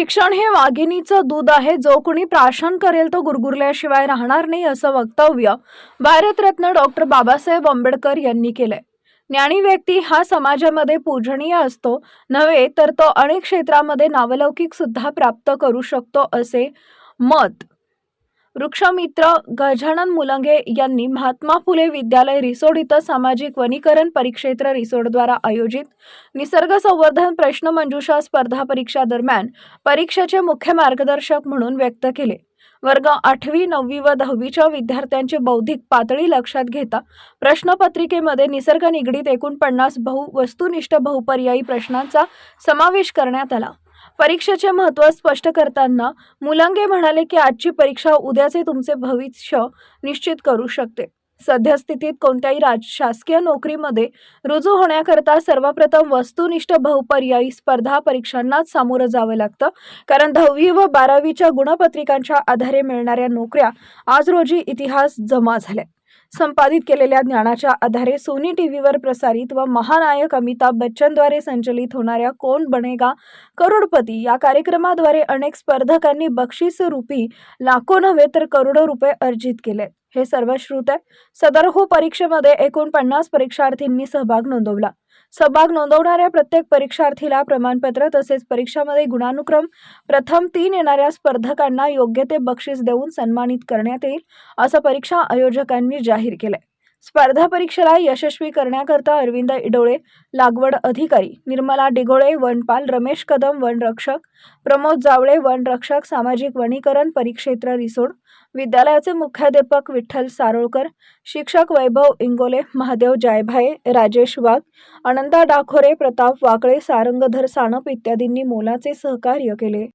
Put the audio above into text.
शिक्षण हे वाघिणीचं दूध आहे. जो कुणी प्राशन करेल तो गुरगुरल्याशिवाय राहणार नाही असं वक्तव्य भारतरत्न डॉक्टर बाबासाहेब आंबेडकर यांनी केलंय. ज्ञानी व्यक्ती हा समाजामध्ये पूजनीय असतो नव्हे तर तो अनेक क्षेत्रामध्ये नावलौकिक सुद्धा प्राप्त करू शकतो असे मत वृक्षमित्र गजानन मुलंगे यांनी महात्मा फुले विद्यालय रिसोड इथं सामाजिक वनीकरण परिक्षेत्र रिसोडद्वारा आयोजित निसर्ग संवर्धन प्रश्न मंजुषा स्पर्धा परीक्षा दरम्यान परीक्षेचे मुख्य मार्गदर्शक म्हणून व्यक्त केले. वर्ग आठवी नववी व दहावीच्या विद्यार्थ्यांची बौद्धिक पातळी लक्षात घेता प्रश्नपत्रिकेमध्ये निसर्ग निगडीत एकूण पन्नास बहु वस्तुनिष्ठ बहुपर्यायी प्रश्नांचा समावेश करण्यात आला. परीक्षेचे महत्त्व स्पष्ट करताना मुलांगे म्हणाले की आजची परीक्षा उद्याचे तुमचे भविष्य निश्चित करू शकते. सद्यस्थितीत कोणत्याही राज शासकीय नोकरीमध्ये रुजू होण्याकरता सर्वप्रथम वस्तुनिष्ठ बहुपर्यायी स्पर्धा परीक्षांनाच सामोरं जावं लागतं. कारण दहावी व बारावीच्या गुणपत्रिकांच्या आधारे मिळणाऱ्या नोकऱ्या आज रोजी इतिहास जमा झाल्या संपादित केलेल्या ज्ञानाच्या आधारे सोनी टीव्हीवर प्रसारित व महानायक अमिताभ बच्चनद्वारे संचलित होणाऱ्या कोण बनेगा करोडपती या कार्यक्रमाद्वारे अनेक स्पर्धकांनी बक्षीस रूपी लाखो नव्हे तर करोडो रुपये अर्जित केले. हे सर्व श्रुत आहे. सदर हो परीक्षेमध्ये एकूण पन्नास परीक्षार्थींनी सहभाग नोंदवला. सहभाग नोंदवणाऱ्या प्रत्येक परीक्षार्थीला प्रमाणपत्र तसेच परीक्षामध्ये गुणानुक्रम प्रथम तीन येणाऱ्या स्पर्धकांना योग्य ते बक्षीस देऊन सन्मानित करण्यात येईल असं परीक्षा आयोजकांनी जाहीर केलंय. स्पर्धा परीक्षेला यशस्वी करण्याकरता अरविंद इडोळे लागवड अधिकारी निर्मला डिगोळे वनपाल रमेश कदम वनरक्षक प्रमोद जावळे वनरक्षक सामाजिक वनीकरण परिक्षेत्र रिसोड विद्यालयाचे मुख्याध्यापक विठ्ठल सारोळकर शिक्षक वैभव इंगोले महादेव जायभाये राजेश वाघ अनंता डाखोरे प्रताप वाकळे सारंगधर सानप इत्यादींनी मोलाचे सहकार्य केले.